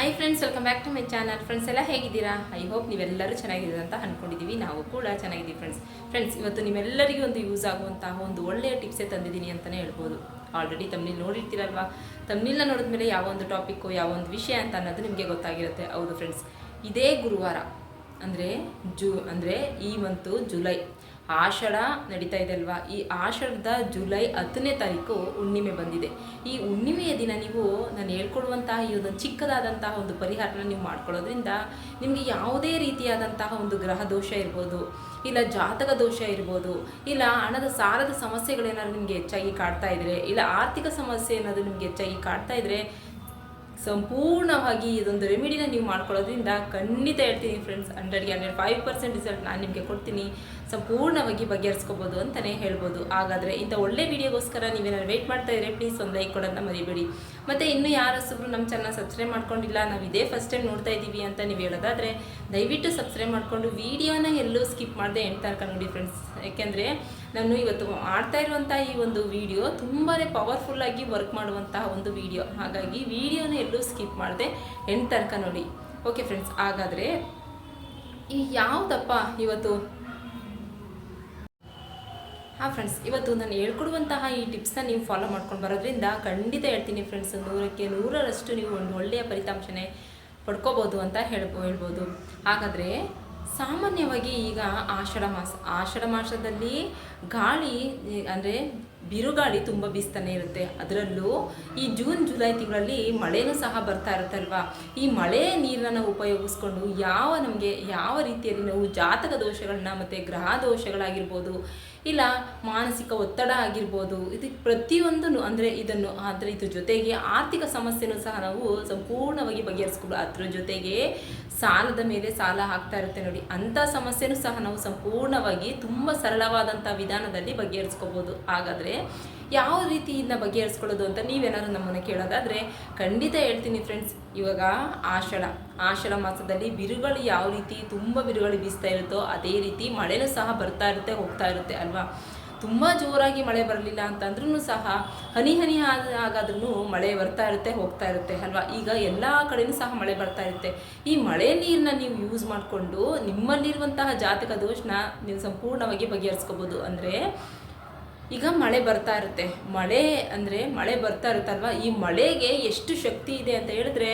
Hi friends welcome back to my channel friends ಎಲ್ಲ ಹೇಗಿದ್ದೀರಾ? I hope ನೀವೆಲ್ಲರೂ ಚೆನ್ನಾಗಿದ್ದೀರಾ ಅಂತ ಅಂದ್ಕೊಂಡಿದ್ದೀವಿ ನಾವು ಕೂಡ ಚೆನ್ನಾಗಿದ್ದೀವಿ ಫ್ರೆಂಡ್ಸ್ ಫ್ರೆಂಡ್ಸ್ ಇವತ್ತು ನಿಮ್ಮೆಲ್ಲರಿಗೂ ಒಂದು ಯೂಸ್ ಆಗುವಂತಹ ಒಂದು ಒಳ್ಳೆಯ ಟಿಪ್ಸೇ ತಂದಿದ್ದೀನಿ ಅಂತಲೇ ಹೇಳ್ಬೋದು. ಆಲ್ರೆಡಿ ತಮ್ಮಲ್ಲಿ ನೋಡಿರ್ತೀರಲ್ವಾ? ನೋಡಿದ ಮೇಲೆ ಯಾವ ಒಂದು ಟಾಪಿಕ್ಕು ಯಾವ ಒಂದು ವಿಷಯ ಅಂತ ಅನ್ನೋದು ನಿಮಗೆ ಗೊತ್ತಾಗಿರುತ್ತೆ. ಹೌದು ಫ್ರೆಂಡ್ಸ್ ಇದೇ ಗುರುವಾರ, ಅಂದರೆ ಜೂ, ಅಂದರೆ ಈ ಮಂತು ಜುಲೈ ಆಷಾಢ ನಡೀತಾ ಇದೆ ಅಲ್ವಾ? ಈ ಆಷಾಢದ ಜುಲೈ ಹತ್ತನೇ ತಾರೀಕು ಹುಣ್ಣಿಮೆ ಬಂದಿದೆ. ಈ ಹುಣ್ಣಿಮೆಯ ದಿನ ನೀವು ನಾನು ಹೇಳ್ಕೊಡುವಂತಹ ಈ ಒಂದು ಚಿಕ್ಕದಾದಂತಹ ಒಂದು ಪರಿಹಾರನ ನೀವು ಮಾಡ್ಕೊಳ್ಳೋದ್ರಿಂದ ನಿಮಗೆ ಯಾವುದೇ ರೀತಿಯಾದಂತಹ ಒಂದು ಗ್ರಹ ದೋಷ ಇರ್ಬೋದು, ಇಲ್ಲ ಜಾತಕ ದೋಷ ಇರ್ಬೋದು, ಇಲ್ಲ ಹಣದ ಸಾಲದ ಸಮಸ್ಯೆಗಳೇನಾದ್ರು ನಿಮಗೆ ಹೆಚ್ಚಾಗಿ ಕಾಡ್ತಾ ಇದ್ರೆ, ಇಲ್ಲ ಆರ್ಥಿಕ ಸಮಸ್ಯೆ ಏನಾದರೂ ನಿಮಗೆ ಹೆಚ್ಚಾಗಿ ಕಾಡ್ತಾ ಇದ್ರೆ ಸಂಪೂರ್ಣವಾಗಿ ಇದೊಂದು ರೆಮಿಡಿನ ನೀವು ಮಾಡ್ಕೊಳ್ಳೋದ್ರಿಂದ ಖಂಡಿತ ಹೇಳ್ತೀನಿ ಫ್ರೆಂಡ್ಸ್ ಹಂಡ್ರೆಡ್ಗೆ ಹಂಡ್ರೆಡ್ ಫೈವ್ ಪರ್ಸೆಂಟ್ ರಿಸಲ್ಟ್ ನಾನು ನಿಮಗೆ ಕೊಡ್ತೀನಿ. ಸಂಪೂರ್ಣವಾಗಿ ಬಗೆಹರಿಸ್ಕೋಬೋದು ಅಂತಲೇ ಹೇಳ್ಬೋದು. ಹಾಗಾದರೆ ಇಂಥ ಒಳ್ಳೆ ವಿಡಿಯೋಗೋಸ್ಕರ ನೀವೇನಾದ್ರು ವೆಯ್ಟ್ ಮಾಡ್ತಾ ಇದ್ರೆ ಪ್ಲೀಸ್ ಒಂದು ಲೈಕ್ ಕೊಡೋದನ್ನ ಮರಿಬೇಡಿ. ಮತ್ತು ಇನ್ನೂ ಯಾರು ನಮ್ಮ ಚಾನಲ್ ಸಬ್ಸ್ಕ್ರೈಬ್ ಮಾಡ್ಕೊಂಡಿಲ್ಲ, ನಾವು ಇದೇ ಫಸ್ಟ್ ಟೈಮ್ ನೋಡ್ತಾ ಇದ್ದೀವಿ ಅಂತ ನೀವು ಹೇಳೋದಾದರೆ ದಯವಿಟ್ಟು ಸಬ್ಸ್ಕ್ರೈಬ್ ಮಾಡಿಕೊಂಡು ವಿಡಿಯೋನ ಎಲ್ಲೂ ಸ್ಕಿಪ್ ಮಾಡದೆ ಎಂಡ್ ತನಕ ನೋಡಿ ಫ್ರೆಂಡ್ಸ್ ಯಾಕೆಂದರೆ ನಾನು ಇವತ್ತು ಮಾಡ್ತಾ ಇರುವಂಥ ಈ ಒಂದು ವಿಡಿಯೋ ತುಂಬಾ ಪವರ್ಫುಲ್ಲಾಗಿ ವರ್ಕ್ ಮಾಡುವಂತಹ ಒಂದು ವಿಡಿಯೋ. ಹಾಗಾಗಿ ವಿಡಿಯೋನ ಎಲ್ಲೂ ಸ್ಕಿಪ್ ಮಾಡದೆ ಎಂಡ್ ತನಕ ನೋಡಿ. ಓಕೆ ಫ್ರೆಂಡ್ಸ್ ಹಾಗಾದರೆ ಈ ಯಾವುದಪ್ಪ ಇವತ್ತು ಹಾಂ ಫ್ರೆಂಡ್ಸ್ ಇವತ್ತು ನಾನು ಹೇಳ್ಕೊಡುವಂತಹ ಈ ಟಿಪ್ಸ್ನ ನೀವು ಫಾಲೋ ಮಾಡ್ಕೊಂಡು ಬರೋದ್ರಿಂದ ಖಂಡಿತ ಹೇಳ್ತೀನಿ ಫ್ರೆಂಡ್ಸ್ ನೂರಕ್ಕೆ ನೂರರಷ್ಟು ನೀವು ಒಂದು ಒಳ್ಳೆಯ ಫಲಿತಾಂಶನೇ ಪಡ್ಕೋಬೋದು ಅಂತ ಹೇಳ್ಬೋ, ಹೇಳ್ಬೋದು. ಹಾಗಾದರೆ ಸಾಮಾನ್ಯವಾಗಿ ಈಗ ಆಷಾಢ ಮಾಸ, ಆಷಾಢ ಮಾಸದಲ್ಲಿ ಗಾಳಿ, ಅಂದರೆ ಬಿರುಗಾಳಿ ತುಂಬ ಬೀಸ್ತಾನೆ ಇರುತ್ತೆ. ಅದರಲ್ಲೂ ಈ ಜೂನ್, ಜುಲೈ ತಿಂಗಳಲ್ಲಿ ಮಳೆನೂ ಸಹ ಬರ್ತಾ ಇರುತ್ತಲ್ವಾ? ಈ ಮಳೆ ನೀರನ್ನ ಉಪಯೋಗಿಸ್ಕೊಂಡು ಯಾವ ನಮಗೆ ಯಾವ ರೀತಿಯಲ್ಲಿ ನಾವು ಜಾತಕ ದೋಷಗಳನ್ನ ಮತ್ತು ಗ್ರಹ ದೋಷಗಳಾಗಿರ್ಬೋದು ಇಲ್ಲ, ಮಾನಸಿಕ ಒತ್ತಡ ಆಗಿರ್ಬೋದು. ಇದಕ್ಕೆ ಪ್ರತಿಯೊಂದನ್ನು, ಅಂದರೆ ಇದನ್ನು, ಆದರೆ ಇದ್ರ ಜೊತೆಗೆ ಆರ್ಥಿಕ ಸಮಸ್ಯೆನೂ ಸಹ ನಾವು ಸಂಪೂರ್ಣವಾಗಿ ಬಗೆಹರಿಸ್ಕೊಂಡು ಅದ್ರ ಜೊತೆಗೆ ಸಾಲದ ಮೇಲೆ ಸಾಲ ಹಾಕ್ತಾ ಇರುತ್ತೆ ನೋಡಿ. ಅಂಥ ಸಮಸ್ಯೆನೂ ಸಹ ನಾವು ಸಂಪೂರ್ಣವಾಗಿ ತುಂಬ ಸರಳವಾದಂಥ ವಿಧಾನದಲ್ಲಿ ಬಗೆಹರಿಸ್ಕೋಬೋದು. ಹಾಗಾದರೆ ಯಾವ ರೀತಿಯಿಂದ ಬಗೆಹರಿಸ್ಕೊಳ್ಳೋದು ಅಂತ ನೀವೇನಾದ್ರು ನಮ್ಮನ್ನು ಕೇಳೋದಾದರೆ ಖಂಡಿತ ಹೇಳ್ತೀನಿ ಫ್ರೆಂಡ್ಸ್ ಇವಾಗ ಆಷಾಢ. ಆಷಾಢ ಮಾಸದಲ್ಲಿ ಬಿರುಗಳು ಯಾವ ರೀತಿ ತುಂಬ ಬಿರುಗಳು ಬೀಸ್ತಾ ಇರುತ್ತೋ ಅದೇ ರೀತಿ ಮಳೆನೂ ಸಹ ಬರ್ತಾ ಇರುತ್ತೆ, ಹೋಗ್ತಾ ಇರುತ್ತೆ ಅಲ್ವಾ? ತುಂಬ ಜೋರಾಗಿ ಮಳೆ ಬರಲಿಲ್ಲ ಅಂತಂದ್ರೂ ಸಹ ಹನಿ ಹನಿ ಆಗಾದ್ರೂ ಮಳೆ ಬರ್ತಾ ಇರುತ್ತೆ, ಹೋಗ್ತಾ ಇರುತ್ತೆ ಅಲ್ವಾ? ಈಗ ಎಲ್ಲ ಕಡೆಯೂ ಸಹ ಮಳೆ ಬರ್ತಾ ಇರುತ್ತೆ. ಈ ಮಳೆ ನೀರನ್ನ ನೀವು ಯೂಸ್ ಮಾಡಿಕೊಂಡು ನಿಮ್ಮಲ್ಲಿರುವಂತಹ ಜಾತಕ ದೋಷನ ನೀವು ಸಂಪೂರ್ಣವಾಗಿ ಬಗೆಹರಿಸ್ಕೋಬೋದು. ಅಂದರೆ ಈಗ ಮಳೆ ಬರ್ತಾ ಇರುತ್ತೆ. ಮಳೆ ಅಂದರೆ ಮಳೆ ಬರ್ತಾ ಇರುತ್ತಲ್ವ? ಈ ಮಳೆಗೆ ಎಷ್ಟು ಶಕ್ತಿ ಇದೆ ಅಂತ ಹೇಳಿದ್ರೆ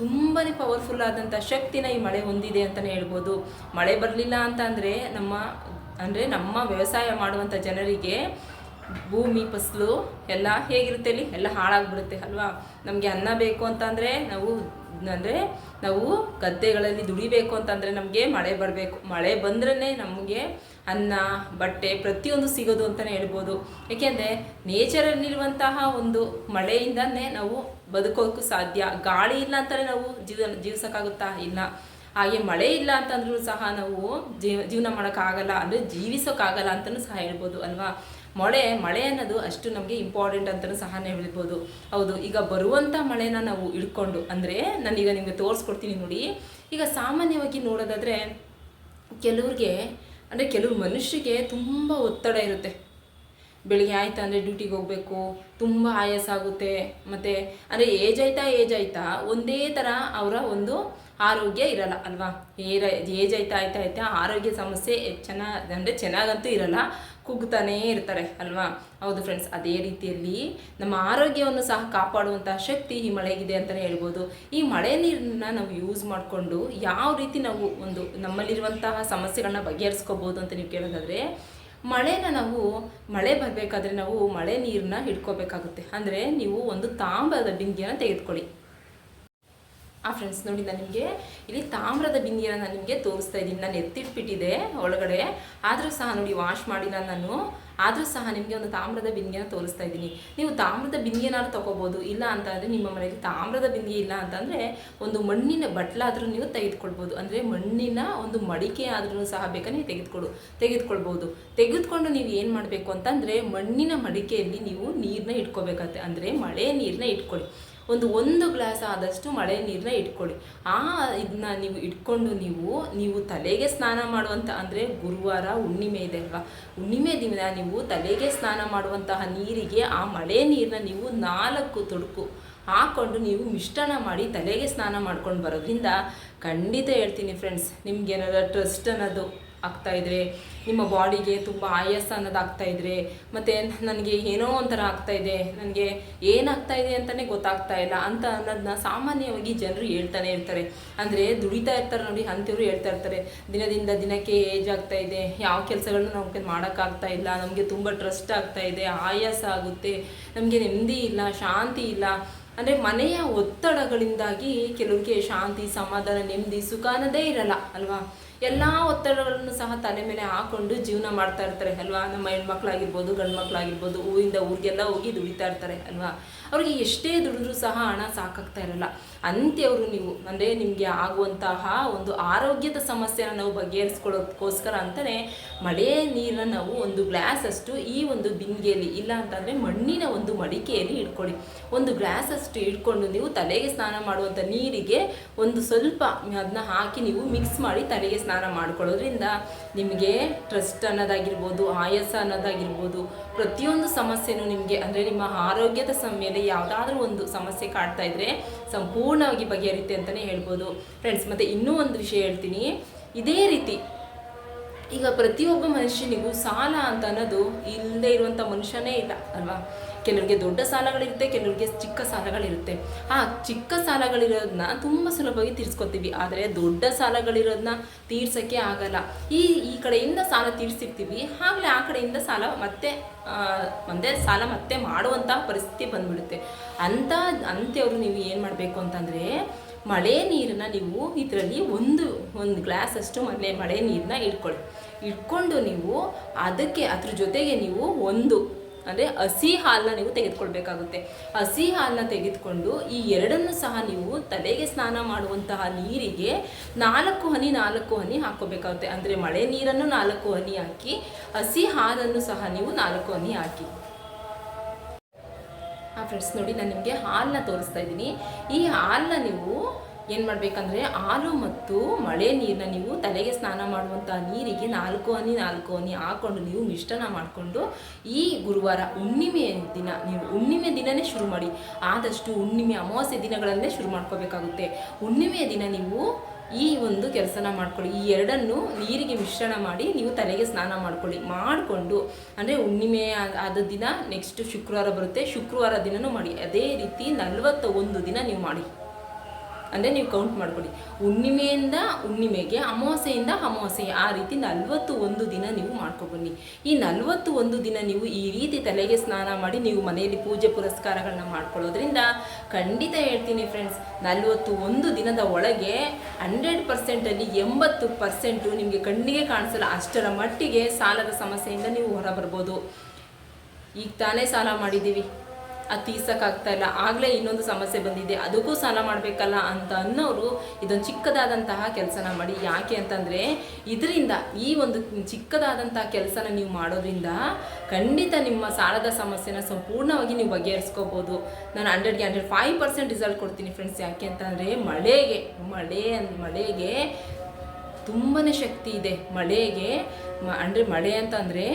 ತುಂಬಾ ಪವರ್ಫುಲ್ ಆದಂಥ ಶಕ್ತಿನ ಈ ಮಳೆ ಹೊಂದಿದೆ ಅಂತಲೇ ಹೇಳ್ಬೋದು. ಮಳೆ ಬರಲಿಲ್ಲ ಅಂತ ಅಂದರೆ ನಮ್ಮ ಅಂದರೆ ನಮ್ಮ ವ್ಯವಸಾಯ ಮಾಡುವಂಥ ಜನರಿಗೆ ಭೂಮಿ, ಫಸಲು ಎಲ್ಲ ಹೇಗಿರುತ್ತೆ ಅಲ್ಲಿ ಎಲ್ಲ ಹಾಳಾಗ್ಬಿಡುತ್ತೆ ಅಲ್ವಾ? ನಮಗೆ ಅನ್ನ ಬೇಕು ಅಂತಂದರೆ ನಾವು, ಅಂದರೆ ನಾವು ಗದ್ದೆಗಳಲ್ಲಿ ದುಡಿಬೇಕು ಅಂತಂದರೆ ನಮಗೆ ಮಳೆ ಬರಬೇಕು. ಮಳೆ ಬಂದ್ರೇ ನಮಗೆ ಅನ್ನ, ಬಟ್ಟೆ ಪ್ರತಿಯೊಂದು ಸಿಗೋದು ಅಂತಲೇ ಹೇಳ್ಬೋದು. ಏಕೆಂದರೆ ನೇಚರಲ್ಲಿರುವಂತಹ ಒಂದು ಮಳೆಯಿಂದನೇ ನಾವು ಬದುಕೋಕ್ಕೂ ಸಾಧ್ಯ. ಗಾಳಿ ಇಲ್ಲ ಅಂತಲೇ ನಾವು ಜೀವ ಜೀವಿಸೋಕ್ಕಾಗುತ್ತಾ ಇಲ್ಲ. ಹಾಗೆ ಮಳೆ ಇಲ್ಲ ಅಂತಂದ್ರೂ ಸಹ ನಾವು ಜೀವ, ಜೀವನ ಮಾಡೋಕ್ಕಾಗಲ್ಲ, ಅಂದರೆ ಜೀವಿಸೋಕ್ಕಾಗಲ್ಲ ಅಂತಲೂ ಸಹ ಹೇಳ್ಬೋದು ಅಲ್ವಾ? ಮಳೆ ಮಳೆ ಅನ್ನೋದು ಅಷ್ಟು ನಮಗೆ ಇಂಪಾರ್ಟೆಂಟ್ ಅಂತಲೂ ಸಹ ಹೇಳ್ಬೋದು. ಹೌದು, ಈಗ ಬರುವಂಥ ಮಳೆನ ನಾವು ಇಟ್ಕೊಂಡು ಅಂದರೆ ನಾನೀಗ ನಿಮಗೆ ತೋರಿಸ್ಕೊಡ್ತೀನಿ ನೋಡಿ. ಈಗ ಸಾಮಾನ್ಯವಾಗಿ ನೋಡೋದಾದರೆ ಕೆಲವ್ರಿಗೆ ಅಂದರೆ ಕೆಲವು ಮನುಷ್ಯರಿಗೆ ತುಂಬ ಒತ್ತಡ ಇರುತ್ತೆ. ಬೆಳಿಗ್ಗೆ ಆಯ್ತಾ ಅಂದರೆ ಡ್ಯೂಟಿಗೆ ಹೋಗಬೇಕು, ತುಂಬ ಆಯಾಸ ಆಗುತ್ತೆ. ಮತ್ತು ಅಂದರೆ ಏಜ್ ಆಯ್ತಾ ಏಜ್ ಆಯ್ತಾ, ಒಂದೇ ಥರ ಅವರ ಒಂದು ಆರೋಗ್ಯ ಇರಲ್ಲ ಅಲ್ವಾ? ಏರ ಏಜ್ ಆಯ್ತಾ ಆಯ್ತಾ ಆಯ್ತಾ ಆರೋಗ್ಯ ಸಮಸ್ಯೆ ಚೆನ್ನಾಗಿ ಅಂದರೆ ಚೆನ್ನಾಗಂತೂ ಇರಲ್ಲ, ಕುಗ್ತಾನೇ ಇರ್ತಾರೆ ಅಲ್ವಾ? ಹೌದು ಫ್ರೆಂಡ್ಸ್ ಅದೇ ರೀತಿಯಲ್ಲಿ ನಮ್ಮ ಆರೋಗ್ಯವನ್ನು ಸಹ ಕಾಪಾಡುವಂತಹ ಶಕ್ತಿ ಈ ಮಳೆಗಿದೆ ಅಂತಲೇ ಹೇಳ್ಬೋದು. ಈ ಮಳೆ ನೀರನ್ನ ನಾವು ಯೂಸ್ ಮಾಡಿಕೊಂಡು ಯಾವ ರೀತಿ ನಾವು ಒಂದು ನಮ್ಮಲ್ಲಿರುವಂತಹ ಸಮಸ್ಯೆಗಳನ್ನ ಬಗೆಹರಿಸ್ಕೋಬೋದು ಅಂತ ನೀವು ಕೇಳೋದಾದ್ರೆ, ಮಳೆನ ನಾವು ಮಳೆ ಬರಬೇಕಾದ್ರೆ ನಾವು ಮಳೆ ನೀರನ್ನ ಹಿಡ್ಕೋಬೇಕಾಗುತ್ತೆ. ಅಂದರೆ ನೀವು ಒಂದು ತಾಮ್ರದ ಬಿಂದಿಯನ್ನು ತೆಗೆದುಕೊಳ್ಳಿ. ಆ ಫ್ರೆಂಡ್ಸ್ ನೋಡಿ ನಾನು ನಿಮಗೆ ಇಲ್ಲಿ ತಾಮ್ರದ ಬಿಂದಿಯನ್ನು ನಾನು ನಿಮಗೆ ತೋರಿಸ್ತಾ ಇದ್ದೀನಿ. ನಾನು ಎತ್ತಿಟ್ಬಿಟ್ಟಿದೆ ಒಳಗಡೆ. ಆದರೂ ಸಹ ನೋಡಿ ವಾಶ್ ಮಾಡಿಲ್ಲ ನಾನು. ಆದರೂ ಸಹ ನಿಮಗೆ ಒಂದು ತಾಮ್ರದ ಬಿಂದಿಗೆನ ತೋರಿಸ್ತಾ ಇದ್ದೀನಿ. ನೀವು ತಾಮ್ರದ ಬಿಂದಿಗೆನಾದ್ರು ತೊಗೋಬೋದು, ಇಲ್ಲ ಅಂತ ಅಂದರೆ ನಿಮ್ಮ ಮನೆಯಲ್ಲಿ ತಾಮ್ರದ ಬಿಂದಿಗೆ ಇಲ್ಲ ಅಂತಂದರೆ ಒಂದು ಮಣ್ಣಿನ ಬಟ್ಲಾದರೂ ನೀವು ತೆಗೆದುಕೊಳ್ಬೋದು. ಅಂದರೆ ಮಣ್ಣಿನ ಒಂದು ಮಡಿಕೆ ಆದ್ರೂ ಸಹ ಬೇಕಾದ್ರೆ ನೀವು ತೆಗೆದುಕೊಡು, ತೆಗೆದುಕೊಳ್ಬೋದು. ತೆಗೆದುಕೊಂಡು ನೀವು ಏನು ಮಾಡಬೇಕು ಅಂತಂದರೆ ಮಣ್ಣಿನ ಮಡಿಕೆಯಲ್ಲಿ ನೀವು ನೀರನ್ನ ಇಟ್ಕೋಬೇಕಾಗತ್ತೆ. ಅಂದರೆ ಮಳೆ ನೀರನ್ನ ಇಟ್ಕೊಳ್ಳಿ. ಒಂದು ಒಂದು ಗ್ಲಾಸ್ ಆದಷ್ಟು ಮಳೆ ನೀರನ್ನ ಇಟ್ಕೊಳ್ಳಿ. ಆ ಇದನ್ನ ನೀವು ಇಟ್ಕೊಂಡು ನೀವು ನೀವು ತಲೆಗೆ ಸ್ನಾನ ಮಾಡುವಂಥ ಅಂದರೆ ಗುರುವಾರ ಹುಣ್ಣಿಮೆ ಇದೆ ಅಲ್ವಾ? ಹುಣ್ಣಿಮೆ ದಿನ ನೀವು ತಲೆಗೆ ಸ್ನಾನ ಮಾಡುವಂತಹ ನೀರಿಗೆ ಆ ಮಳೆ ನೀರನ್ನ ನೀವು ನಾಲ್ಕು ತೊಡಕು ಹಾಕ್ಕೊಂಡು ನೀವು ಮಿಶ್ರಣ ಮಾಡಿ ತಲೆಗೆ ಸ್ನಾನ ಮಾಡ್ಕೊಂಡು ಬರೋದ್ರಿಂದ ಖಂಡಿತ ಹೇಳ್ತೀನಿ ಫ್ರೆಂಡ್ಸ್ ನಿಮ್ಗೆ ಏನಾದ್ರು ಟ್ರಸ್ಟ್ ಅನ್ನೋದು ಆಗ್ತಾ ಇದ್ರೆ, ನಿಮ್ಮ ಬಾಡಿಗೆ ತುಂಬ ಆಯಾಸ ಅನ್ನೋದು ಆಗ್ತಾ ಇದ್ರೆ, ಮತ್ತು ನನಗೆ ಏನೋ ಒಂಥರ ಆಗ್ತಾ ಇದೆ, ನನಗೆ ಏನಾಗ್ತಾ ಇದೆ ಅಂತಲೇ ಗೊತ್ತಾಗ್ತಾ ಇಲ್ಲ ಅಂತ ಅನ್ನೋದನ್ನ ಸಾಮಾನ್ಯವಾಗಿ ಜನರು ಹೇಳ್ತಾನೆ ಇರ್ತಾರೆ. ಅಂದರೆ ದುಡಿತಾ ಇರ್ತಾರೆ ನೋಡಿ, ಅಂಥವ್ರು ಹೇಳ್ತಾ ಇರ್ತಾರೆ, ದಿನದಿಂದ ದಿನಕ್ಕೆ ಏಜ್ ಆಗ್ತಾ ಇದೆ, ಯಾವ ಕೆಲಸಗಳನ್ನ ನಮಗೆ ಮಾಡೋಕ್ಕಾಗ್ತಾ ಇಲ್ಲ, ನಮಗೆ ತುಂಬ ಟ್ರಸ್ಟ್ ಆಗ್ತಾ ಇದೆ, ಆಯಾಸ ಆಗುತ್ತೆ, ನಮಗೆ ನೆಮ್ಮದಿ ಇಲ್ಲ, ಶಾಂತಿ ಇಲ್ಲ. ಅಂದರೆ ಮನೆಯ ಒತ್ತಡಗಳಿಂದಾಗಿ ಕೆಲವರಿಗೆ ಶಾಂತಿ, ಸಮಾಧಾನ, ನೆಮ್ಮದಿ, ಸುಖ ಅನ್ನೋದೇ ಇರಲ್ಲ, ಅಲ್ವಾ? ಎಲ್ಲ ಒತ್ತಡಗಳನ್ನು ಸಹ ತಲೆ ಮೇಲೆ ಹಾಕೊಂಡು ಜೀವನ ಮಾಡ್ತಾ ಇರ್ತಾರೆ, ಅಲ್ವಾ? ನಮ್ಮ ಹೆಣ್ಮಕ್ಳಾಗಿರ್ಬೋದು ಗಂಡು ಮಕ್ಕಳಾಗಿರ್ಬೋದು ಊರಿಂದ ಊರಿಗೆಲ್ಲ ಹೋಗಿ ದುಡಿತಾ ಇರ್ತಾರೆ, ಅಲ್ವಾ? ಅವ್ರಿಗೆ ಎಷ್ಟೇ ದುಡಿದ್ರೂ ಸಹ ಹಣ ಸಾಕಾಗ್ತಾ ಇರಲ್ಲ. ಅಂತ್ಯವರು ನೀವು. ಅಂದರೆ ನಿಮಗೆ ಆಗುವಂತಹ ಒಂದು ಆರೋಗ್ಯದ ಸಮಸ್ಯೆನ ನಾವು ಬಗೆಹರಿಸ್ಕೊಳ್ಳೋದಕ್ಕೋಸ್ಕರ ಅಂತಲೇ ಮಳೆ ನೀರನ್ನ ನಾವು ಒಂದು ಗ್ಲಾಸ್ ಅಷ್ಟು ಈ ಒಂದು ಬಿಂದಿಗೆಯಲ್ಲಿ, ಇಲ್ಲ ಅಂತಂದರೆ ಮಣ್ಣಿನ ಒಂದು ಮಡಿಕೆಯಲ್ಲಿ ಇಟ್ಕೊಳ್ಳಿ. ಒಂದು ಗ್ಲಾಸ್ ಅಷ್ಟು ಇಟ್ಕೊಂಡು ನೀವು ತಲೆಗೆ ಸ್ನಾನ ಮಾಡುವಂಥ ನೀರಿಗೆ ಒಂದು ಸ್ವಲ್ಪ ಅದನ್ನ ಹಾಕಿ ನೀವು ಮಿಕ್ಸ್ ಮಾಡಿ ತಲೆಗೆ ಸ್ನಾನ ಮಾಡ್ಕೊಳ್ಳೋದ್ರಿಂದ ನಿಮಗೆ ಟ್ರಸ್ಟ್ ಅನ್ನೋದಾಗಿರ್ಬೋದು, ಆಯಾಸ ಅನ್ನೋದಾಗಿರ್ಬೋದು, ಪ್ರತಿಯೊಂದು ಸಮಸ್ಯೆನೂ ನಿಮಗೆ ಅಂದರೆ ನಿಮ್ಮ ಆರೋಗ್ಯದ ಮೇಲೆ ಯಾವುದಾದ್ರೂ ಒಂದು ಸಮಸ್ಯೆ ಕಾಡ್ತಾ ಇದ್ದರೆ ಸಂಪೂರ್ಣವಾಗಿ ಬಗೆಹರಿಯುತ್ತೆ ಅಂತಲೇ ಹೇಳ್ಬೋದು. ಫ್ರೆಂಡ್ಸ್ ಮತ್ತು ಇನ್ನೂ ಒಂದು ವಿಷಯ ಹೇಳ್ತೀನಿ. ಇದೇ ರೀತಿ ಈಗ ಪ್ರತಿಯೊಬ್ಬ ಮನುಷ್ಯನಿಗೂ ಸಾಲ ಅಂತ ಅನ್ನೋದು ಇಲ್ಲದೆ ಇರುವಂಥ ಮನುಷ್ಯನೇ ಇಲ್ಲ, ಅಲ್ವಾ? ಕೆಲವರಿಗೆ ದೊಡ್ಡ ಸಾಲಗಳಿರುತ್ತೆ, ಕೆಲವರಿಗೆ ಚಿಕ್ಕ ಸಾಲಗಳಿರುತ್ತೆ. ಆ ಚಿಕ್ಕ ಸಾಲಗಳಿರೋದನ್ನ ತುಂಬ ಸುಲಭವಾಗಿ ತೀರಿಸ್ಕೊತೀವಿ. ಆದರೆ ದೊಡ್ಡ ಸಾಲಗಳಿರೋದನ್ನ ತೀರ್ಸೋಕ್ಕೆ ಆಗಲ್ಲ. ಈ ಈ ಕಡೆಯಿಂದ ಸಾಲ ತೀರಿಸಿರ್ತೀವಿ. ಆಗಲೇ ಆ ಕಡೆಯಿಂದ ಸಾಲ ಮತ್ತೆ ಒಂದೇ ಸಾಲ ಮತ್ತೆ ಮಾಡುವಂಥ ಪರಿಸ್ಥಿತಿ ಬಂದ್ಬಿಡುತ್ತೆ. ಅಂತ, ಅಂತೆಯವರು ನೀವು ಏನು ಮಾಡಬೇಕು ಅಂತಂದರೆ, ಮಳೆ ನೀರನ್ನ ನೀವು ಇದರಲ್ಲಿ ಒಂದು ಒಂದು ಗ್ಲಾಸ್ ಅಷ್ಟು ಮನೆ, ಮಳೆ ನೀರನ್ನ ಇಟ್ಕೊಳ್ಳಿ. ಇಟ್ಕೊಂಡು ನೀವು ಅದಕ್ಕೆ, ಅದ್ರ ಜೊತೆಗೆ ನೀವು ಒಂದು, ಅಂದರೆ ಹಸಿ ಹಾಲನ್ನ ನೀವು ತೆಗೆದುಕೊಳ್ಬೇಕಾಗುತ್ತೆ. ಹಸಿ ಹಾಲನ್ನ ತೆಗೆದುಕೊಂಡು ಈ ಎರಡನ್ನು ಸಹ ನೀವು ತಲೆಗೆ ಸ್ನಾನ ಮಾಡುವಂತಹ ನೀರಿಗೆ ನಾಲ್ಕು ಹನಿ ನಾಲ್ಕು ಹನಿ ಹಾಕೋಬೇಕಾಗುತ್ತೆ ಅಂದರೆ ಮಳೆ ನೀರನ್ನು ನಾಲ್ಕು ಹನಿ ಹಾಕಿ, ಹಸಿ ಹಾಲನ್ನು ಸಹ ನೀವು ನಾಲ್ಕು ಹನಿ ಹಾಕಿ. ಆ ಫ್ರೆಂಡ್ಸ್ ನೋಡಿ, ನಾನು ನಿಮಗೆ ಹಾಲನ್ನ ತೋರಿಸ್ತಾ ಇದ್ದೀನಿ. ಈ ಹಾಲನ್ನ ನೀವು ಏನು ಮಾಡಬೇಕಂದ್ರೆ ಹಾಲು ಮತ್ತು ಮಳೆ ನೀರನ್ನ ನೀವು ತಲೆಗೆ ಸ್ನಾನ ಮಾಡುವಂಥ ನೀರಿಗೆ ನಾಲ್ಕು ಹನಿ ನಾಲ್ಕು ಹನಿ ಹಾಕ್ಕೊಂಡು ನೀವು ಮಿಶ್ರಣ ಮಾಡಿಕೊಂಡು ಈ ಗುರುವಾರ ಹುಣ್ಣಿಮೆ ದಿನ, ನೀವು ಹುಣ್ಣಿಮೆ ದಿನನೇ ಶುರು ಮಾಡಿ. ಆದಷ್ಟು ಹುಣ್ಣಿಮೆ ಅಮಾವಾಸ್ಯೆ ದಿನಗಳನ್ನೇ ಶುರು ಮಾಡ್ಕೋಬೇಕಾಗುತ್ತೆ. ಹುಣ್ಣಿಮೆಯ ದಿನ ನೀವು ಈ ಒಂದು ಕೆಲಸನ ಮಾಡ್ಕೊಳ್ಳಿ. ಈ ಎರಡನ್ನು ನೀರಿಗೆ ಮಿಶ್ರಣ ಮಾಡಿ ನೀವು ತಲೆಗೆ ಸ್ನಾನ ಮಾಡ್ಕೊಳ್ಳಿ. ಮಾಡಿಕೊಂಡು, ಅಂದರೆ ಹುಣ್ಣಿಮೆ ಆದ ದಿನ ನೆಕ್ಸ್ಟ್ ಶುಕ್ರವಾರ ಬರುತ್ತೆ. ಶುಕ್ರವಾರ ದಿನನೂ ಮಾಡಿ. ಅದೇ ರೀತಿ ನಲವತ್ತ ಒಂದು ದಿನ ನೀವು ಮಾಡಿ. ಅಂದರೆ ನೀವು ಕೌಂಟ್ ಮಾಡ್ಕೊಳ್ಳಿ. ಹುಣ್ಣಿಮೆಯಿಂದ ಹುಣ್ಣಿಮೆಗೆ, ಅಮಾವಾಸ್ಯೆಯಿಂದ ಅಮಾವಾಸ್ಯೆ, ಆ ರೀತಿ ನಲವತ್ತು ಒಂದು ದಿನ ನೀವು ಮಾಡ್ಕೊಬನ್ನಿ. ಈ ನಲವತ್ತು ಒಂದು ದಿನ ನೀವು ಈ ರೀತಿ ತಲೆಗೆ ಸ್ನಾನ ಮಾಡಿ ನೀವು ಮನೆಯಲ್ಲಿ ಪೂಜೆ ಪುರಸ್ಕಾರಗಳನ್ನ ಮಾಡ್ಕೊಳ್ಳೋದ್ರಿಂದ ಖಂಡಿತ ಹೇಳ್ತೀನಿ ಫ್ರೆಂಡ್ಸ್ ನಲವತ್ತು ಒಂದು ದಿನದ ಒಳಗೆ ಹಂಡ್ರೆಡ್ ಪರ್ಸೆಂಟಲ್ಲಿ ಎಂಬತ್ತು ಪರ್ಸೆಂಟು ನಿಮಗೆ ಕಣ್ಣಿಗೆ ಕಾಣಿಸಲ್ಲ, ಅಷ್ಟರ ಮಟ್ಟಿಗೆ ಸಾಲದ ಸಮಸ್ಯೆಯಿಂದ ನೀವು ಹೊರ ಬರ್ಬೋದು ಈಗ ತಾನೇ ಸಾಲ ಮಾಡಿದ್ದೀವಿ. ಅದು ತೀರ್ಸೋಕ್ಕಾಗ್ತಾ ಇಲ್ಲ. ಆಗಲೇ ಇನ್ನೊಂದು ಸಮಸ್ಯೆ ಬಂದಿದೆ. ಅದಕ್ಕೂ ಸಾಲ ಮಾಡಬೇಕಲ್ಲ ಅಂತ ಅನ್ನೋರು ಇದೊಂದು ಚಿಕ್ಕದಾದಂತಹ ಕೆಲಸನ ಮಾಡಿ. ಯಾಕೆ ಅಂತಂದರೆ, ಇದರಿಂದ ಈ ಒಂದು ಚಿಕ್ಕದಾದಂತಹ ಕೆಲಸನ ನೀವು ಮಾಡೋದ್ರಿಂದ ಖಂಡಿತ ನಿಮ್ಮ ಸಾಲದ ಸಮಸ್ಯೆನ ಸಂಪೂರ್ಣವಾಗಿ ನೀವು ಬಗೆಹರಿಸ್ಕೋಬೋದು. ನಾನು ಹಂಡ್ರೆಡ್ಗೆ ಹಂಡ್ರೆಡ್ ಫೈವ್ ಪರ್ಸೆಂಟ್ ರಿಸಲ್ಟ್ ಕೊಡ್ತೀನಿ ಫ್ರೆಂಡ್ಸ್. ಯಾಕೆ ಅಂತಂದರೆ, ಮಳೆಗೆ, ಮಳೆ ಮಳೆಗೆ ತುಂಬಾ ಶಕ್ತಿ ಇದೆ. ಮಳೆಗೆ ಅಂದರೆ ಮಳೆ ಅಂತಂದರೆ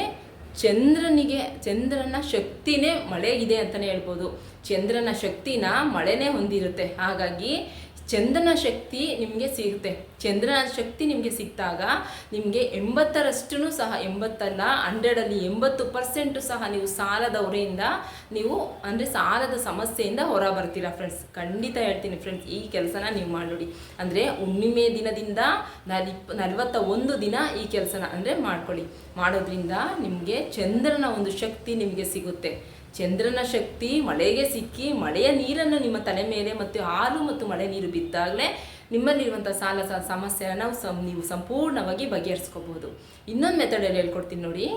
ಚಂದ್ರನಿಗೆ ಚಂದ್ರನ ಶಕ್ತಿನೇ ಇದೆ ಅಂತಲೇ ಹೇಳ್ಬೋದು. ಚಂದ್ರನ ಶಕ್ತಿನ ಮಳೆನೇ ಹೊಂದಿರುತ್ತೆ. ಹಾಗಾಗಿ ಚಂದ್ರನ ಶಕ್ತಿ ನಿಮಗೆ ಸಿಗುತ್ತೆ. ಚಂದ್ರನ ಶಕ್ತಿ ನಿಮಗೆ ಸಿಕ್ಕಿದಾಗ ನಿಮಗೆ ಎಂಬತ್ತರಷ್ಟು ಸಹ ಎಂಬತ್ತಲ್ಲ ಹಂಡ್ರೆಡಲ್ಲಿ ಎಂಬತ್ತು ಪರ್ಸೆಂಟು ಸಹ ನೀವು ಸಾಲದ ಹೊರೆಯಿಂದ ನೀವು ಅಂದರೆ ಸಾಲದ ಸಮಸ್ಯೆಯಿಂದ ಹೊರ ಬರ್ತೀರಾ ಫ್ರೆಂಡ್ಸ್ ಖಂಡಿತ ಹೇಳ್ತೀನಿ ಫ್ರೆಂಡ್ಸ್ ಈ ಕೆಲಸನ ನೀವು ಮಾಡಿ ಅಂದರೆ ಹುಣ್ಣಿಮೆ ದಿನದಿಂದ ನಲಿಪ್ ನಲವತ್ತ ಒಂದು ದಿನ ಈ ಕೆಲಸನ ಅಂದರೆ ಮಾಡ್ಕೊಳ್ಳಿ. ಮಾಡೋದ್ರಿಂದ ನಿಮಗೆ ಚಂದ್ರನ ಒಂದು ಶಕ್ತಿ ನಿಮಗೆ ಸಿಗುತ್ತೆ. ಚಂದ್ರನ ಶಕ್ತಿ, ಮಳೆಗೆ ಸಿಕ್ಕಿ, ಮಳೆಯ ನೀರನ್ನು ನಿಮ್ಮ ತಲೆ ಮೇಲೆ ಮತ್ತು ಹಾಲು ಮತ್ತು ಮಳೆ ನೀರು ಬಿದ್ದಾಗಲೇ ನಿಮ್ಮಲ್ಲಿರುವಂಥ ಸಾಲ ಸಮಸ್ಯೆನ ಸಂ, ನೀವು ಸಂಪೂರ್ಣವಾಗಿ ಬಗೆಹರಿಸ್ಕೋಬೋದು ಇನ್ನೊಂದು ಮೆಥಡಲ್ಲಿ ಹೇಳ್ಕೊಡ್ತೀನಿ ನೋಡಿ.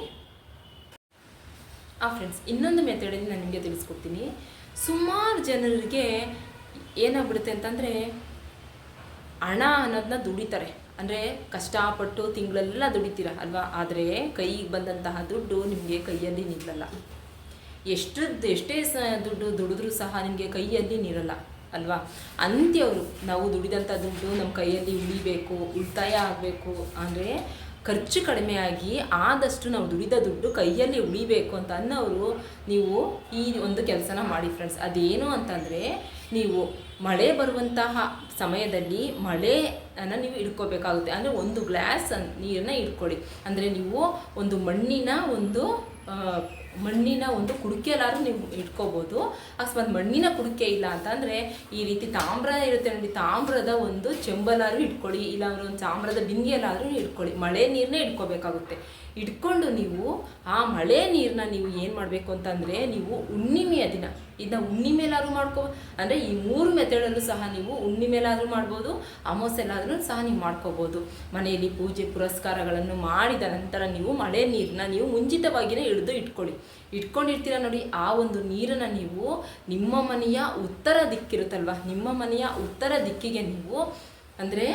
ಆ ಫ್ರೆಂಡ್ಸ್ ಇನ್ನೊಂದು ಮೆಥಡಲ್ಲಿ ನಾನು ನಿಮಗೆ ತಿಳಿಸ್ಕೊಡ್ತೀನಿ. ಸುಮಾರು ಜನರಿಗೆ ಏನಾಗ್ಬಿಡುತ್ತೆ ಅಂತಂದರೆ ಹಣ ಅನ್ನೋದನ್ನ ದುಡಿತಾರೆ. ಅಂದರೆ ಕಷ್ಟಪಟ್ಟು ತಿಂಗಳೆಲ್ಲ ದುಡಿತೀರ ಅಲ್ವಾ? ಆದರೆ ಕೈಗೆ ಬಂದಂತಹ ದುಡ್ಡು ನಿಮಗೆ ಕೈಯಲ್ಲಿ ನಿಲ್ಲಲ್ಲ. ಎಷ್ಟು ಎಷ್ಟೇ ಸ ದುಡ್ಡು ದುಡಿದ್ರೂ ಸಹ ನಿಮಗೆ ಕೈಯಲ್ಲಿ ನೀರಲ್ಲ, ಅಲ್ವಾ? ಅಂತ್ಯವರು ನಾವು ದುಡಿದಂಥ ದುಡ್ಡು ನಮ್ಮ ಕೈಯಲ್ಲಿ ಉಳಿಬೇಕು, ಉಳಿತಾಯ ಆಗಬೇಕು. ಅಂದರೆ ಖರ್ಚು ಕಡಿಮೆ ಆಗಿ ಆದಷ್ಟು ನಾವು ದುಡಿದ ದುಡ್ಡು ಕೈಯಲ್ಲಿ ಉಳಿಬೇಕು ಅಂತ ಅನ್ನೋರು ನೀವು ಈ ಒಂದು ಕೆಲಸನ ಮಾಡಿ ಫ್ರೆಂಡ್ಸ್ ಅದೇನು ಅಂತಂದರೆ ನೀವು ಮಳೆ ಬರುವಂತಹ ಸಮಯದಲ್ಲಿ ಮಳೆಯನ್ನು ನೀವು ಇಟ್ಕೋಬೇಕಾಗುತ್ತೆ ಅಂದರೆ ಒಂದು ಗ್ಲಾಸ್ ನೀರನ್ನ ಇಟ್ಕೊಳ್ಳಿ ಅಂದರೆ ನೀವು ಒಂದು ಮಣ್ಣಿನ ಒಂದು ಮಣ್ಣಿನ ಒಂದು ಕುಡಿಕೆಲಾದ್ರೂ ನೀವು ಇಟ್ಕೋಬೋದು. ಅಕಸ್ಮಾತ್ ಮಣ್ಣಿನ ಕುಡಿಕೆ ಇಲ್ಲ ಅಂತಂದರೆ ಈ ರೀತಿ ತಾಮ್ರ ಇರುತ್ತೆ ನೋಡಿ, ತಾಮ್ರದ ಒಂದು ಚೆಂಬಲಾದ್ರೂ ಇಟ್ಕೊಳ್ಳಿ ಇಲ್ಲ ಅಂದ್ರೆ ಒಂದು ತಾಮ್ರದ ಬಿಂದಿಯಲ್ಲಾದರೂ ಇಟ್ಕೊಳ್ಳಿ. ಮಳೆ ನೀರನ್ನೇ ಇಟ್ಕೋಬೇಕಾಗುತ್ತೆ. ಇಟ್ಕೊಂಡು ನೀವು ಆ ಮಳೆ ನೀರನ್ನ ನೀವು ಏನು ಮಾಡಬೇಕು ಅಂತಂದರೆ ನೀವು ಹುಣ್ಣಿಮೆಯ ದಿನ. ಇದನ್ನ ಹುಣ್ಣಿಮೆಲಾದ್ರೂ ಮಾಡ್ಕೋ, ಅಂದರೆ ಈ ಮೂರು ಮೆಥಡಲ್ಲೂ ಸಹ ನೀವು ಹುಣ್ಣಿಮೆಲಾದರೂ ಮಾಡ್ಬೋದು ಅಮಾವಾಸ್ಯೆಲಾದ್ರೂ ಸಹ ನೀವು ಮಾಡ್ಕೋಬೋದು. ಮನೆಯಲ್ಲಿ ಪೂಜೆ ಪುರಸ್ಕಾರಗಳನ್ನು ಮಾಡಿದ ನಂತರ ನೀವು ಮಳೆ ನೀರನ್ನ ನೀವು ಮುಂಚಿತವಾಗಿಯೇ ಹಿಡಿದು ಇಟ್ಕೊಳ್ಳಿ. ಇಟ್ಕೊಂಡಿರ್ತೀರ ನೋಡಿ, ಆ ಒಂದು ನೀರನ್ನು ನೀವು ನಿಮ್ಮ ಮನೆಯ ಉತ್ತರ ದಿಕ್ಕಿರುತ್ತಲ್ವ? ನಿಮ್ಮ ಮನೆಯ ಉತ್ತರ ದಿಕ್ಕಿಗೆ ನೀವು, ಅಂದರೆ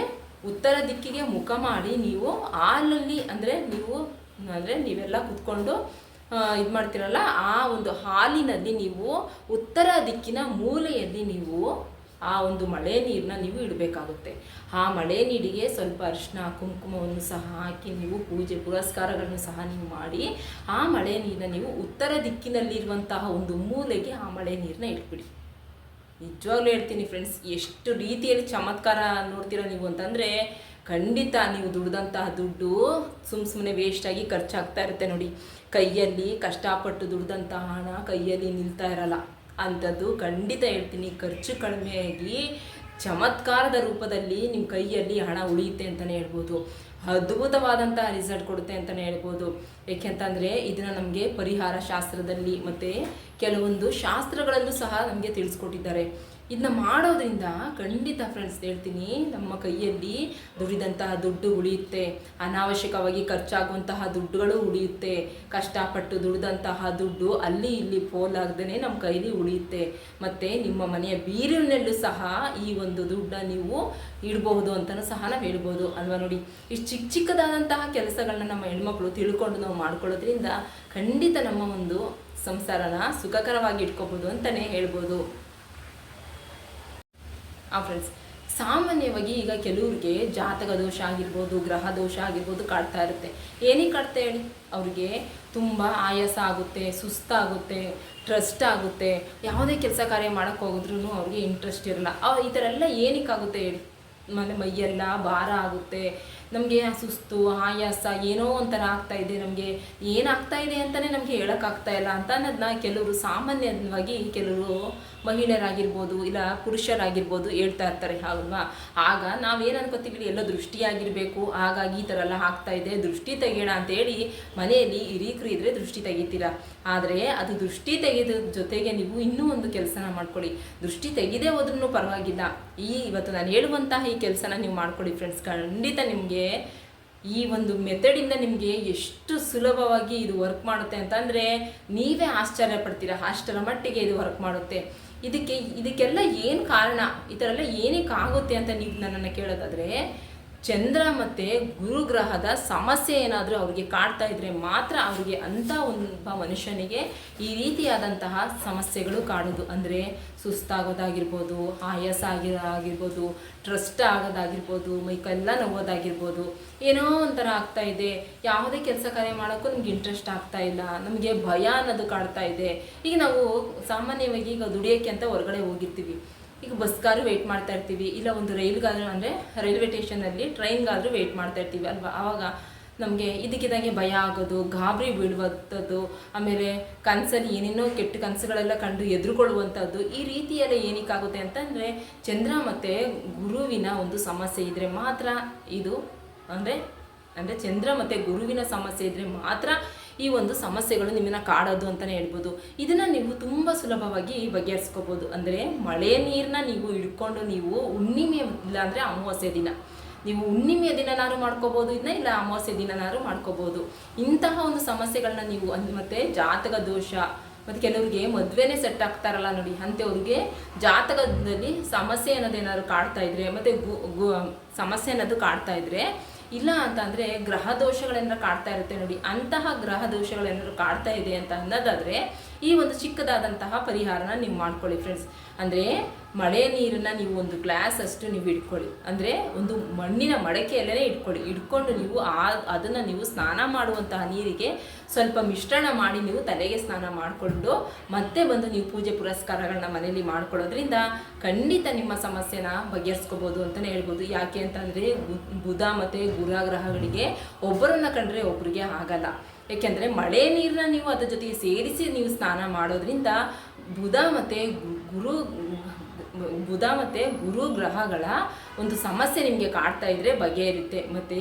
ಉತ್ತರ ದಿಕ್ಕಿಗೆ ಮುಖ ಮಾಡಿ ನೀವು ಹಾಲಲ್ಲಿ, ಅಂದರೆ ನೀವು ಅಂದರೆ ನೀವೆಲ್ಲ ಕುತ್ಕೊಂಡು ಇದು ಮಾಡ್ತೀರಲ್ಲ, ಆ ಒಂದು ಹಾಲಿನಲ್ಲಿ ನೀವು ಉತ್ತರ ದಿಕ್ಕಿನ ಮೂಲೆಯಲ್ಲಿ ನೀವು ಆ ಒಂದು ಮಳೆ ನೀರನ್ನ ನೀವು ಇಡಬೇಕಾಗುತ್ತೆ. ಆ ಮಳೆ ನೀರಿಗೆ ಸ್ವಲ್ಪ ಅರಿಶಿನ ಕುಂಕುಮವನ್ನು ಸಹ ಹಾಕಿ ನೀವು ಪೂಜೆ, ಪುರಸ್ಕಾರಗಳನ್ನು ಸಹ ನೀವು ಮಾಡಿ, ಆ ಮಳೆ ನೀರನ್ನ ನೀವು ಉತ್ತರ ದಿಕ್ಕಿನಲ್ಲಿರುವಂತಹ ಒಂದು ಮೂಲೆಗೆ ಆ ಮಳೆ ನೀರನ್ನ ಇಟ್ಬಿಡಿ. ನಿಜವಾಗ್ಲೂ ಹೇಳ್ತೀನಿ ಫ್ರೆಂಡ್ಸ್ ಎಷ್ಟು ರೀತಿಯಲ್ಲಿ ಚಮತ್ಕಾರ ನೋಡ್ತೀರಾ ನೀವು ಅಂತಂದರೆ ಖಂಡಿತ ನೀವು ದುಡ್ದಂತಹ ದುಡ್ಡು ಸುಮ್ಮ ಸುಮ್ಮನೆ ವೇಸ್ಟಾಗಿ ಖರ್ಚಾಗ್ತಾ ಇರುತ್ತೆ ನೋಡಿ. ಕೈಯಲ್ಲಿ ಕಷ್ಟಪಟ್ಟು ದುಡ್ದಂತಹ ಹಣ ಕೈಯಲ್ಲಿ ನಿಲ್ತಾ ಇರಲ್ಲ. ಅಂಥದ್ದು ಖಂಡಿತ ಹೇಳ್ತೀನಿ. ಖರ್ಚು ಕಡಿಮೆಯಾಗಿ ಚಮತ್ಕಾರದ ರೂಪದಲ್ಲಿ ನಿಮ್ಮ ಕೈಯಲ್ಲಿ ಹಣ ಉಳಿಯುತ್ತೆ ಅಂತಲೇ ಹೇಳ್ಬೋದು. ಅದ್ಭುತವಾದಂಥ ರಿಸಲ್ಟ್ ಕೊಡುತ್ತೆ ಅಂತಲೇ ಹೇಳ್ಬೋದು. ಏಕೆಂತಂದರೆ ಇದನ್ನು ನಮಗೆ ಪರಿಹಾರ ಶಾಸ್ತ್ರದಲ್ಲಿ ಮತ್ತು ಕೆಲವೊಂದು ಶಾಸ್ತ್ರಗಳಲ್ಲೂ ಸಹ ನಮಗೆ ತಿಳಿಸ್ಕೊಟ್ಟಿದ್ದಾರೆ. ಇದನ್ನ ಮಾಡೋದ್ರಿಂದ ಖಂಡಿತ ಫ್ರೆಂಡ್ಸ್ ಹೇಳ್ತೀನಿ, ನಮ್ಮ ಕೈಯಲ್ಲಿ ದುಡಿದಂತಹ ದುಡ್ಡು ಉಳಿಯುತ್ತೆ. ಅನಾವಶ್ಯಕವಾಗಿ ಖರ್ಚಾಗುವಂತಹ ದುಡ್ಡುಗಳು ಉಳಿಯುತ್ತೆ. ಕಷ್ಟಪಟ್ಟು ದುಡಿದಂತಹ ದುಡ್ಡು ಅಲ್ಲಿ ಇಲ್ಲಿ ಪೋಲಾಗ್ದೇ ನಮ್ಮ ಕೈಲಿ ಉಳಿಯುತ್ತೆ. ಮತ್ತು ನಿಮ್ಮ ಮನೆಯ ಬೀರಿನಲ್ಲೂ ಸಹ ಈ ಒಂದು ದುಡ್ಡನ್ನು ನೀವು ಇಡಬಹುದು ಅಂತಲೂ ಸಹ ನಾವು ಹೇಳ್ಬೋದು. ಅಲ್ವಾ ನೋಡಿ? ಇಷ್ಟು ಚಿಕ್ಕ ಚಿಕ್ಕದಾದಂತಹ ಕೆಲಸಗಳನ್ನ ನಮ್ಮ ಹೆಣ್ಮಕ್ಳು ತಿಳ್ಕೊಂಡು ನಾವು ಮಾಡ್ಕೊಳ್ಳೋದ್ರಿಂದ ಖಂಡಿತ ನಮ್ಮ ಒಂದು ಸಂಸಾರನ ಸುಖಕರವಾಗಿ ಇಟ್ಕೋಬೋದು ಅಂತಲೇ ಹೇಳ್ಬೋದು. ಆ ಫ್ರೆಂಡ್ಸ್ ಸಾಮಾನ್ಯವಾಗಿ ಈಗ ಕೆಲವ್ರಿಗೆ ಜಾತಕ ದೋಷ ಆಗಿರ್ಬೋದು, ಗ್ರಹ ದೋಷ ಆಗಿರ್ಬೋದು ಕಾಡ್ತಾ ಇರುತ್ತೆ. ಏನೇ ಕಾಡ್ತಾ ಹೇಳಿ? ಅವ್ರಿಗೆ ತುಂಬ ಆಯಾಸ ಆಗುತ್ತೆ ಸುಸ್ತಾಗುತ್ತೆ ಟ್ರಸ್ಟ್ ಆಗುತ್ತೆ. ಯಾವುದೇ ಕೆಲಸ ಕಾರ್ಯ ಮಾಡೋಕ್ಕೆ ಹೋಗಿದ್ರು ಅವ್ರಿಗೆ ಇಂಟ್ರೆಸ್ಟ್ ಇರಲ್ಲ. ಈ ಥರ ಎಲ್ಲ ಏನಕ್ಕಾಗುತ್ತೆ ಹೇಳಿ? ಮನೆ ಮೈಯೆಲ್ಲ ಭಾರ ಆಗುತ್ತೆ. ನಮಗೆ ಸುಸ್ತು, ಆಯಾಸ ಏನೋ ಒಂಥರ ಆಗ್ತಾ ಇದೆ ನಮಗೆ. ಏನಾಗ್ತಾ ಇದೆ ಅಂತಲೇ ನಮಗೆ ಹೇಳೋಕ್ಕಾಗ್ತಾ ಇಲ್ಲ ಅಂತ ಅನ್ನೋದನ್ನ ಕೆಲವರು ಸಾಮಾನ್ಯವಾಗಿ ಕೆಲವರು ಮಹಿಳೆಯರಾಗಿರ್ಬೋದು ಇಲ್ಲ ಪುರುಷರಾಗಿರ್ಬೋದು ಹೇಳ್ತಾ ಇರ್ತಾರೆ ಅಲ್ವಾ ಆಗ ನಾವೇನು ಅನ್ಕೋತೀವಿ ಎಲ್ಲ ದೃಷ್ಟಿಯಾಗಿರಬೇಕು. ಹಾಗಾಗಿ ಈ ಥರ ಎಲ್ಲ ಆಗ್ತಾ ಇದೆ. ದೃಷ್ಟಿ ತೆಗೆಯೋಣ ಅಂತೇಳಿ ಮನೆಯಲ್ಲಿ ಹಿರೀಕರು ಇದ್ರೆ ದೃಷ್ಟಿ ತೆಗಿತೀರಾ? ಆದರೆ ಅದು ದೃಷ್ಟಿ ತೆಗೆದ ಜೊತೆಗೆ ನೀವು ಇನ್ನೂ ಒಂದು ಕೆಲಸನ ಮಾಡ್ಕೊಳ್ಳಿ. ದೃಷ್ಟಿ ತೆಗೆದೇ ಹೋದ್ರೂ ಪರವಾಗಿಲ್ಲ. ಈ ಇವತ್ತು ನಾನು ಹೇಳುವಂತಹ ಈ ಕೆಲಸನ ನೀವು ಮಾಡ್ಕೊಳ್ಳಿ ಫ್ರೆಂಡ್ಸ್ ಖಂಡಿತ ನಿಮಗೆ ಈ ಒಂದು ಮೆಥಡಿಂದ ನಿಮಗೆ ಎಷ್ಟು ಸುಲಭವಾಗಿ ಇದು ವರ್ಕ್ ಮಾಡುತ್ತೆ ಅಂತಂದರೆ ನೀವೇ ಆಶ್ಚರ್ಯ ಪಡ್ತೀರಾ? ಅಷ್ಟರ ಮಟ್ಟಿಗೆ ಇದು ವರ್ಕ್ ಮಾಡುತ್ತೆ. ಇದಕ್ಕೆ ಇದಕ್ಕೆಲ್ಲ ಏನು ಕಾರಣ? ಈ ಥರ ಎಲ್ಲ ಏನಕ್ಕೆ ಆಗುತ್ತೆ ಅಂತ ನೀವು ನನ್ನನ್ನು ಕೇಳೋದಾದರೆ ಚಂದ್ರ ಮತ್ತು ಗುರುಗ್ರಹದ ಸಮಸ್ಯೆ ಏನಾದರೂ ಅವರಿಗೆ ಕಾಡ್ತಾ ಇದ್ರೆ ಮಾತ್ರ ಅವರಿಗೆ ಅಂಥ ಒಬ್ಬ ಮನುಷ್ಯನಿಗೆ ಈ ರೀತಿಯಾದಂತಹ ಸಮಸ್ಯೆಗಳು ಕಾಡೋದು. ಅಂದರೆ ಸುಸ್ತಾಗೋದಾಗಿರ್ಬೋದು, ಆಯಾಸ ಆಗಿರೋದಾಗಿರ್ಬೋದು ಟ್ರಸ್ಟ್ ಆಗೋದಾಗಿರ್ಬೋದು, ಮೈಕೆಲ್ಲ ನೋವೋದಾಗಿರ್ಬೋದು. ಏನೋ ಒಂಥರ ಆಗ್ತಾ ಇದೆ. ಯಾವುದೇ ಕೆಲಸ ಕಾರ್ಯ ಮಾಡೋಕ್ಕೂ ನಮ್ಗೆ ಇಂಟ್ರೆಸ್ಟ್ ಆಗ್ತಾ ಇಲ್ಲ. ನಮಗೆ ಭಯ ಅನ್ನೋದು ಕಾಡ್ತಾ ಇದೆ. ಈಗ ನಾವು ಸಾಮಾನ್ಯವಾಗಿ ಈಗ ದುಡಿಯೋಕ್ಕೆ ಅಂತ ಹೊರಗಡೆ ಹೋಗಿರ್ತೀವಿ. ಈಗ ಬಸ್ಗಾದ್ರೂ ವೆಯ್ಟ್ ಮಾಡ್ತಾ ಇರ್ತೀವಿ. ಇಲ್ಲ ಒಂದು ರೈಲ್ಗಾದ್ರೂ ಅಂದರೆ ರೈಲ್ವೆ ಸ್ಟೇಷನಲ್ಲಿ ಟ್ರೈನ್ಗಾದ್ರೂ ವೆಯ್ಟ್ ಮಾಡ್ತಾ ಇರ್ತೀವಿ ಅಲ್ವಾ? ಆವಾಗ ನಮಗೆ ಇದಕ್ಕಿದಂಗೆ ಭಯ ಆಗೋದು, ಗಾಬರಿ ಬೀಳುವಂಥದ್ದು, ಆಮೇಲೆ ಕನಸಲ್ಲಿ ಏನೇನೋ ಕೆಟ್ಟ ಕನಸುಗಳೆಲ್ಲ ಕಂಡು ಎದುರುಕೊಳ್ಳುವಂಥದ್ದು, ಈ ರೀತಿಯೆಲ್ಲ ಏನಕ್ಕಾಗುತ್ತೆ ಅಂತಂದರೆ ಚಂದ್ರ ಮತ್ತು ಗುರುವಿನ ಒಂದು ಸಮಸ್ಯೆ ಇದ್ದರೆ ಮಾತ್ರ ಇದು ಅಂದರೆ ಅಂದರೆ ಚಂದ್ರ ಮತ್ತು ಗುರುವಿನ ಸಮಸ್ಯೆ ಇದ್ದರೆ ಮಾತ್ರ ಈ ಒಂದು ಸಮಸ್ಯೆಗಳು ನಿಮ್ಮನ್ನ ಕಾಡೋದು ಅಂತಲೇ ಹೇಳ್ಬೋದು. ಇದನ್ನು ನೀವು ತುಂಬ ಸುಲಭವಾಗಿ ಬಗೆಹರಿಸ್ಕೋಬೋದು. ಅಂದರೆ ಮಳೆ ನೀರನ್ನ ನೀವು ಹಿಡ್ಕೊಂಡು ನೀವು ಹುಣ್ಣಿಮೆ ಇಲ್ಲಾಂದರೆ ಅಮಾವಾಸ್ಯೆ ದಿನ. ನೀವು ಹುಣ್ಣಿಮೆಯ ದಿನನಾದ್ರು ಮಾಡ್ಕೋಬೋದು ಇದನ್ನ ಇಲ್ಲ ಅಮಾವಾಸ್ಯೆ ದಿನನಾದ್ರೂ ಮಾಡ್ಕೋಬೋದು. ಇಂತಹ ಒಂದು ಸಮಸ್ಯೆಗಳನ್ನ ನೀವು ಮತ್ತೆ ಜಾತಕ ದೋಷ, ಮತ್ತು ಕೆಲವರಿಗೆ ಮದುವೆನೇ ಸೆಟ್ ಆಗ್ತಾರಲ್ಲ ನೋಡಿ, ಅಂಥವ್ರಿಗೆ ಜಾತಕದಲ್ಲಿ ಸಮಸ್ಯೆ ಅನ್ನೋದೇನಾದ್ರು ಕಾಡ್ತಾ ಇದ್ರೆ, ಮತ್ತು ಗು, ಸಮಸ್ಯೆ ಅನ್ನೋದು ಕಾಡ್ತಾ ಇದ್ರೆ ಇಲ್ಲ ಅಂತಂದರೆ ಗ್ರಹ ದೋಷಗಳೆಂದ್ರೆ ಕಾಡ್ತಾ ಇರುತ್ತೆ ನೋಡಿ ಅಂತಹ ಗ್ರಹ ದೋಷಗಳೇನಾದ್ರು ಕಾಡ್ತಾ ಇದೆ ಅಂತ ಅನ್ನೋದಾದರೆ ಈ ಒಂದು ಚಿಕ್ಕದಾದಂತಹ ಪರಿಹಾರನ ನೀವು ಮಾಡ್ಕೊಳ್ಳಿ ಫ್ರೆಂಡ್ಸ್ ಅಂದರೆ ಮಳೆ ನೀರನ್ನು ನೀವು ಒಂದು ಗ್ಲಾಸ್ ಅಷ್ಟು ನೀವು ಇಟ್ಕೊಳ್ಳಿ. ಅಂದರೆ ಒಂದು ಮಣ್ಣಿನ ಮಡಕೆಯಲ್ಲೇ ಇಟ್ಕೊಳ್ಳಿ. ಇಟ್ಕೊಂಡು ನೀವು ಆ, ಅದನ್ನು ನೀವು ಸ್ನಾನ ಮಾಡುವಂತಹ ನೀರಿಗೆ ಸ್ವಲ್ಪ ಮಿಶ್ರಣ ಮಾಡಿ ನೀವು ತಲೆಗೆ ಸ್ನಾನ ಮಾಡಿಕೊಂಡು ಮತ್ತೆ ಬಂದು ನೀವು ಪೂಜೆ ಪುರಸ್ಕಾರಗಳನ್ನ ಮನೆಯಲ್ಲಿ ಮಾಡ್ಕೊಳ್ಳೋದ್ರಿಂದ ಖಂಡಿತ ನಿಮ್ಮ ಸಮಸ್ಯೆನ ಬಗೆಹರಿಸ್ಕೋಬೋದು ಅಂತಲೇ ಹೇಳ್ಬೋದು. ಯಾಕೆ ಅಂತಂದರೆ ಬುಧ ಮತ್ತು ಗುರುಗ್ರಹಗಳಿಗೆ ಒಬ್ಬರನ್ನ ಕಂಡ್ರೆ ಒಬ್ಬರಿಗೆ ಆಗಲ್ಲ. ಏಕೆಂದರೆ ಮಳೆ ನೀರನ್ನ ನೀವು ಅದ್ರ ಜೊತೆಗೆ ಸೇರಿಸಿ ನೀವು ಸ್ನಾನ ಮಾಡೋದ್ರಿಂದ ಬುಧ ಮತ್ತು ಗುರು, ಬುಧ ಮತ್ತು ಗುರು ಗ್ರಹಗಳ ಒಂದು ಸಮಸ್ಯೆ ನಿಮಗೆ ಕಾಡ್ತಾ ಇದ್ರೆ ಬಗೆಹರಿಯುತ್ತೆ. ಮತ್ತು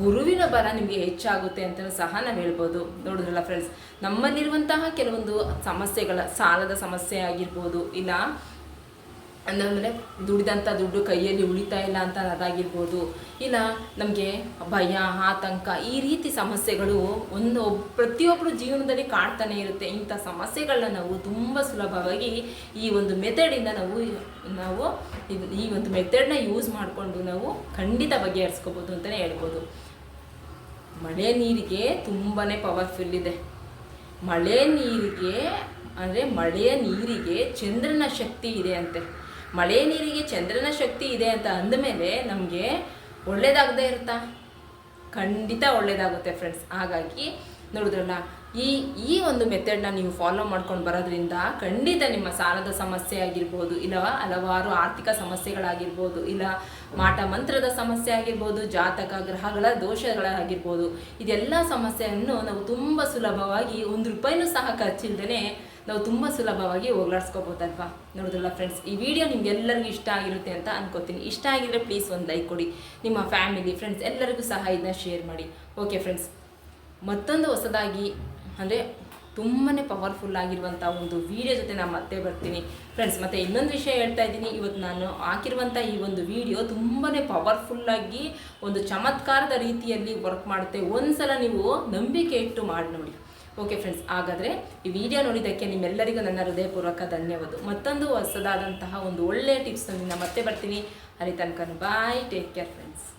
ಗುರುವಿನ ಬಲ ನಿಮಗೆ ಹೆಚ್ಚಾಗುತ್ತೆ ಅಂತ ಸಹ ನಾವು ಹೇಳ್ಬೋದು. ನೋಡಿದ್ರಲ್ಲ ಫ್ರೆಂಡ್ಸ್ ನಮ್ಮಲ್ಲಿರುವಂತಹ ಕೆಲವೊಂದು ಸಮಸ್ಯೆಗಳ, ಸಾಲದ ಸಮಸ್ಯೆ ಆಗಿರ್ಬೋದು, ಇಲ್ಲ ಅಂದರೆ ದುಡಿದಂಥ ದುಡ್ಡು ಕೈಯಲ್ಲಿ ಉಳಿತಾ ಇಲ್ಲ ಅಂತ ಅದಾಗಿರ್ಬೋದು. ಇಲ್ಲ ನಮಗೆ ಭಯ, ಆತಂಕ ಈ ರೀತಿ ಸಮಸ್ಯೆಗಳು ಒಂದು ಪ್ರತಿಯೊಬ್ಬರು ಜೀವನದಲ್ಲಿ ಕಾಣ್ತಾನೆ ಇರುತ್ತೆ. ಇಂಥ ಸಮಸ್ಯೆಗಳನ್ನ ನಾವು ತುಂಬ ಸುಲಭವಾಗಿ ಈ ಒಂದು ಮೆಥಡಿಂದ ನಾವು ನಾವು ಈ ಒಂದು ಮೆಥಡ್ನ ಯೂಸ್ ಮಾಡಿಕೊಂಡು ನಾವು ಖಂಡಿತ ಬಗೆಹರಿಸ್ಕೋಬೋದು ಅಂತಲೇ ಹೇಳ್ಬೋದು. ಮಳೆ ನೀರಿಗೆ ತುಂಬಾ ಪವರ್ಫುಲ್ ಇದೆ. ಮಳೆ ನೀರಿಗೆ, ಅಂದರೆ ಮಳೆಯ ನೀರಿಗೆ ಚಂದ್ರನ ಶಕ್ತಿ ಇದೆ ಅಂತೆ. ಮಳೆ ನೀರಿಗೆ ಚಂದ್ರನ ಶಕ್ತಿ ಇದೆ ಅಂತ ಅಂದಮೇಲೆ ನಮಗೆ ಒಳ್ಳೇದಾಗದೇ ಇರುತ್ತಾ? ಖಂಡಿತ ಒಳ್ಳೇದಾಗುತ್ತೆ ಫ್ರೆಂಡ್ಸ್ ಹಾಗಾಗಿ ನೋಡಿದ್ರಲ್ಲ, ಈ ಈ ಒಂದು ಮೆಥಡ್ನ ನೀವು ಫಾಲೋ ಮಾಡ್ಕೊಂಡು ಬರೋದ್ರಿಂದ ಖಂಡಿತ ನಿಮ್ಮ ಸಾಲದ ಸಮಸ್ಯೆ ಆಗಿರ್ಬೋದು, ಇಲ್ಲ ಹಲವಾರು ಆರ್ಥಿಕ ಸಮಸ್ಯೆಗಳಾಗಿರ್ಬೋದು, ಇಲ್ಲ ಮಾಟ ಮಂತ್ರದ ಸಮಸ್ಯೆ ಆಗಿರ್ಬೋದು, ಜಾತಕ, ಗ್ರಹಗಳ ದೋಷಗಳಾಗಿರ್ಬೋದು, ಇದೆಲ್ಲ ಸಮಸ್ಯೆಯನ್ನು ನಾವು ತುಂಬ ಸುಲಭವಾಗಿ ಒಂದು ರೂಪಾಯಿನೂ ಸಹ ಖರ್ಚಿಲ್ದೇ ನಾವು ತುಂಬ ಸುಲಭವಾಗಿ ಹೋಗ್ಲಾಡ್ಸ್ಕೋಬೋದಲ್ವಾ? ನೋಡಿದ್ರಲ್ಲ ಫ್ರೆಂಡ್ಸ್ ಈ ವಿಡಿಯೋ ನಿಮ್ಗೆಲ್ಲರಿಗೂ ಇಷ್ಟ ಆಗಿರುತ್ತೆ ಅಂತ ಅನ್ಕೋತೀನಿ. ಇಷ್ಟ ಆಗಿದ್ರೆ ಪ್ಲೀಸ್ ಒಂದು ಲೈಕ್ ಕೊಡಿ. ನಿಮ್ಮ ಫ್ಯಾಮಿಲಿ ಫ್ರೆಂಡ್ಸ್ ಎಲ್ಲರಿಗೂ ಸಹ ಇದನ್ನ ಶೇರ್ ಮಾಡಿ. ಓಕೆ ಫ್ರೆಂಡ್ಸ್ ಮತ್ತೊಂದು ಹೊಸದಾಗಿ, ಅಂದರೆ ತುಂಬಾ ಪವರ್ಫುಲ್ ಆಗಿರುವಂಥ ಒಂದು ವಿಡಿಯೋ ಜೊತೆ ನಾನು ಮತ್ತೆ ಬರ್ತೀನಿ. ಫ್ರೆಂಡ್ಸ್ ಮತ್ತೆ ಇನ್ನೊಂದು ವಿಷಯ ಹೇಳ್ತಾ ಇದ್ದೀನಿ. ಇವತ್ತು ನಾನು ಹಾಕಿರುವಂಥ ಈ ಒಂದು ವಿಡಿಯೋ ತುಂಬಾ ಪವರ್ಫುಲ್ಲಾಗಿ ಒಂದು ಚಮತ್ಕಾರದ ರೀತಿಯಲ್ಲಿ ವರ್ಕ್ ಮಾಡುತ್ತೆ. ಒಂದ್ಸಲ ನೀವು ನಂಬಿಕೆ ಇಟ್ಟು ಮಾಡಿ ನೋಡಿ. ಓಕೆ ಫ್ರೆಂಡ್ಸ್ ಹಾಗಾದರೆ ಈ ವಿಡಿಯೋ ನೋಡಿದ್ದಕ್ಕೆ ನಿಮ್ಮೆಲ್ಲರಿಗೂ ನನ್ನ ಹೃದಯಪೂರ್ವಕ ಧನ್ಯವಾದ. ಮತ್ತೊಂದು ಹೊಸದಾದಂತಹ ಒಂದು ಒಳ್ಳೆಯ ಟಿಪ್ಸ್ನೊಂದಿಗೆ ಮತ್ತೆ ಬರ್ತೀನಿ. ಅಲ್ಲಿ ತನಕ ಬಾಯ್ ಟೇಕ್ ಕೇರ್ ಫ್ರೆಂಡ್ಸ್